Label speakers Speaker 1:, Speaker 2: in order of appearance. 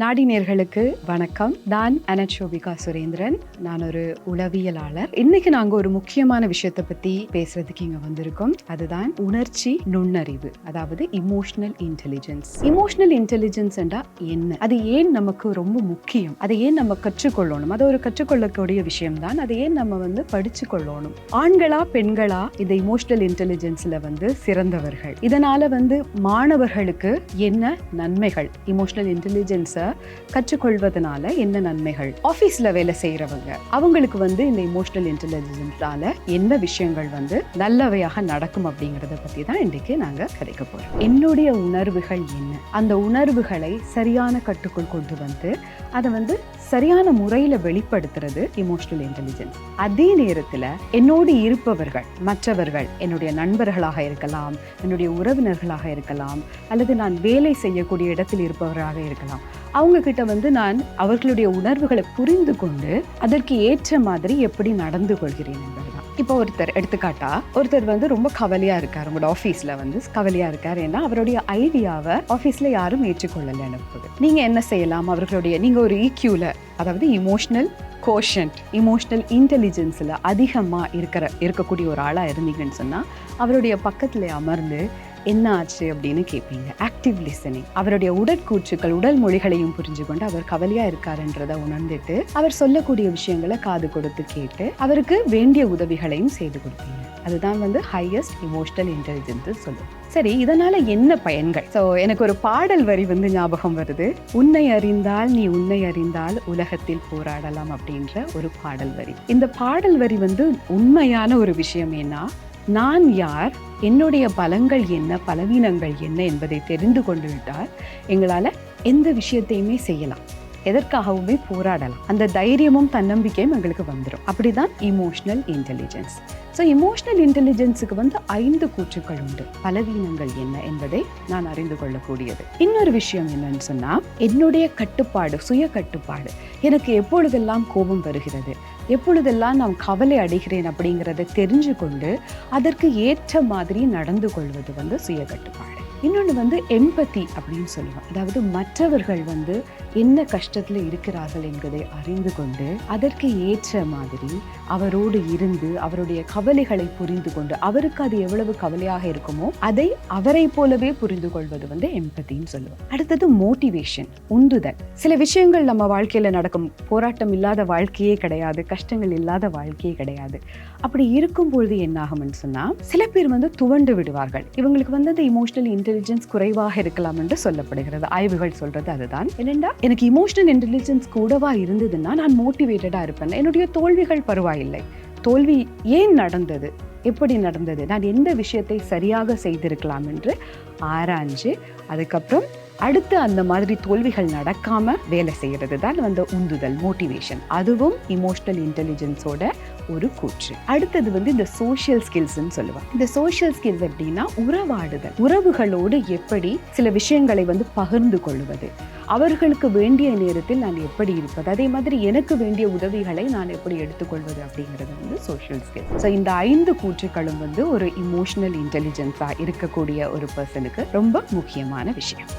Speaker 1: நாடினியர்களுக்கு வணக்கம். நான் அனச்சோபிகா சுரேந்திரன். நான் ஒரு உளவியலாளர். இன்னைக்கு நாங்கள் ஒரு முக்கியமான விஷயத்தை பற்றி பேசுறதுக்கு இங்கே வந்திருக்கோம். அதுதான் உணர்ச்சி நுண்ணறிவு அதாவது இமோஷனல் இன்டெலிஜென்ஸ் இமோஷனல் இன்டெலிஜென்ஸ் என்ன? அது ஏன் நமக்கு ரொம்ப முக்கியம்? அதை ஏன் நம்ம கற்றுக்கொள்ளணும்? அது ஒரு கற்றுக்கொள்ளக்கூடிய விஷயம் தான் அதை ஏன் நம்ம வந்து படிச்சு கொள்ளணும் ஆண்களா பெண்களா? இந்த இமோஷனல் இன்டெலிஜென்ஸில் வந்து சிறந்தவர்கள். இதனால் வந்து மாணவர்களுக்கு என்ன நன்மைகள்? இமோஷனல் இன்டெலிஜென்ஸை கற்றுக்கொள்வதனால என்ன நன்மைகள்? ஆஃபீஸில் வேலை செய்கிறவங்க அவங்களுக்கு வந்து இந்த இமோஷனல் இன்டெலிஜென்ஸால என்ன விஷயங்கள் வந்து நல்லவையாக நடக்கும் அப்படிங்கிறத பற்றி தான் இன்றைக்கு நாங்கள் கிடைக்க போகிறோம் என்னுடைய உணர்வுகள் என்ன? அந்த உணர்வுகளை சரியான கட்டுக்குள் கொண்டு வந்து அதை வந்து சரியான முறையில் வெளிப்படுத்துறது இமோஷனல் இன்டெலிஜென்ஸ் அதே நேரத்தில் என்னோடு இருப்பவர்கள் மற்றவர்கள் என்னுடைய நண்பர்களாக இருக்கலாம் என்னுடைய உறவினர்களாக இருக்கலாம் அல்லது நான் வேலை செய்யக்கூடிய இடத்தில் இருப்பவராக இருக்கலாம். அவங்கக்கிட்ட வந்து நான் அவர்களுடைய உணர்வுகளை புரிந்து கொண்டு அதற்கு ஏற்ற மாதிரி எப்படி நடந்து கொள்கிறேன் என்பதுதான். இப்போ ஒருத்தர் எடுத்துக்காட்டா ஒருத்தர் வந்து ரொம்ப கவலையா இருக்கார். உங்களோட ஆஃபீஸ்ல வந்து கவலையா இருக்கார். ஏன்னா அவருடைய ஐடியாவை ஆஃபீஸ்ல யாரும் ஏற்றுக்கொள்ளல அனுப்புது நீங்க என்ன செய்யலாம்? அவர்களுடைய நீங்க ஒரு ஈக்யூல அதாவது இமோஷனல் கோஷன்ட் இமோஷனல் இன்டெலிஜென்ஸில் அதிகமாக இருக்கிற இருக்கக்கூடிய ஒரு ஆளாக இருந்தீங்கன்னு சொன்னால் அவருடைய பக்கத்தில் அமர்ந்து என்ன ஆச்சு அப்படின்னு கேட்பீங்க ஆக்டிவ் லிசனிங் அவருடைய உடற்கூற்றுக்கள் உடல் மொழிகளையும் புரிஞ்சு கொண்டு அவர் கவலையா இருக்காருன்றதை உணர்ந்துட்டு அவர் சொல்லக்கூடிய விஷயங்களை காது கொடுத்து கேட்டு அவருக்கு வேண்டிய உதவிகளையும் செய்து கொடுப்பீங்க. அதுதான் வந்து ஹையஸ்ட் இமோஷனல் இன்டெலிஜென்ஸ் சொல்லும். சரி இதனால என்ன பயன்கள்? ஸோ எனக்கு ஒரு பாடல் வரி வந்து ஞாபகம் வருது. உன்னை அறிந்தால் நீ உன்னை அறிந்தால் உலகத்தில் போராடலாம் அப்படின்ற ஒரு பாடல் வரி. இந்த பாடல் வரி வந்து உண்மையான ஒரு விஷயம் ஏன்னா நான் யார்? என்னுடைய பலங்கள் என்ன? பலவீனங்கள் என்ன? என்பதை தெரிந்து கொண்டு விட்டால் எங்களால் எந்த விஷயத்தையுமே செய்யலாம். எதற்காகவுமே போராடலாம். அந்த தைரியமும் தன்னம்பிக்கையும் எங்களுக்கு வந்துடும் அப்படிதான் இமோஷனல் இன்டெலிஜென்ஸ் ஸோ இமோஷனல் இன்டெலிஜென்ஸுக்கு வந்து ஐந்து கூற்றுக்கள் உண்டு. பலவீனங்கள் என்ன என்பதை நான் அறிந்து கொள்ளக்கூடியது. இன்னொரு விஷயம் என்னன்னு சொன்னால் என்னுடைய கட்டுப்பாடு சுய கட்டுப்பாடு. எனக்கு எப்பொழுதெல்லாம் கோபம் வருகிறது எப்பொழுதெல்லாம் நான் கவலை அடைகிறேன் அப்படிங்கிறத தெரிஞ்சு கொண்டு அதற்கு ஏற்ற மாதிரி நடந்து கொள்வது வந்து சுய கட்டுப்பாடு. இன்னொன்று வந்து எம்பத்தி அப்படின்னு சொல்லுவோம். அதாவது மற்றவர்கள் வந்து என்ன கஷ்டத்தில் இருக்கிறார்கள் என்பதை அறிந்து கொண்டு அதற்கு ஏற்ற மாதிரி அவரோடு இருந்து அவருடைய கவலைகளை புரிந்து கொண்டு அவருக்கு அது எவ்வளவு கவலையாக இருக்குமோ அதை அவரை போலவே புரிந்து கொள்வது வந்து எம்பத்தின்னு சொல்லுவோம். அடுத்தது மோட்டிவேஷன் உந்துதல். சில விஷயங்கள் நம்ம வாழ்க்கையில் நடக்கும். போராட்டம் இல்லாத வாழ்க்கையே கிடையாது கஷ்டங்கள் இல்லாத வாழ்க்கையே கிடையாது. அப்படி இருக்கும் பொழுது என்ன சொன்னால் சில பேர் வந்து துவண்டு விடுவார்கள். இவங்களுக்கு வந்து அந்த இமோஷனல் இன்டெலிஜென்ஸ் இன்டெலிஜென்ஸ் குறைவாக இருக்கலாம் என்று சொல்லப்படுகிறது. ஆய்வுகள் சொல்றது அதுதான். என்னென்னா எனக்கு இமோஷனல் இன்டெலிஜென்ஸ் கூடவா இருந்ததுன்னா நான் மோட்டிவேட்டடாக இருப்பேன். என்னுடைய தோல்விகள் பரவாயில்லை. தோல்வி ஏன் நடந்தது? எப்படி நடந்தது? நான் எந்த விஷயத்தை சரியாக செய்திருக்கலாம் என்று ஆராய்ஞ்சு அதுக்கப்புறம் அடுத்து அந்த மாதிரி தோல்விகள் நடக்காம வேலை செய்யறது தான் வந்து உந்துதல் மோட்டிவேஷன் அதுவும் இமோஷனல் இன்டெலிஜென்ஸோட ஒரு கூற்று. அடுத்தது வந்து இந்த சோஷியல் ஸ்கில்ஸ்ன்னு சொல்லுவாங்க இந்த சோஷியல் ஸ்கில்ஸ் எப்படின்னா உறவாடுதல். உறவுகளோடு எப்படி சில விஷயங்களை வந்து பகிர்ந்து கொள்வது. அவர்களுக்கு வேண்டிய நேரத்தில் நான் எப்படி இருப்பது. அதே மாதிரி எனக்கு வேண்டிய உதவிகளை நான் எப்படி எடுத்துக்கொள்வது அப்படிங்கிறது வந்து சோஷியல் ஸ்கில் ஸோ இந்த ஐந்து கூற்றுக்களும் வந்து ஒரு இமோஷனல் இன்டெலிஜென்ஸாக இருக்கக்கூடிய ஒரு பர்சனுக்கு ரொம்ப முக்கியமான விஷயம்.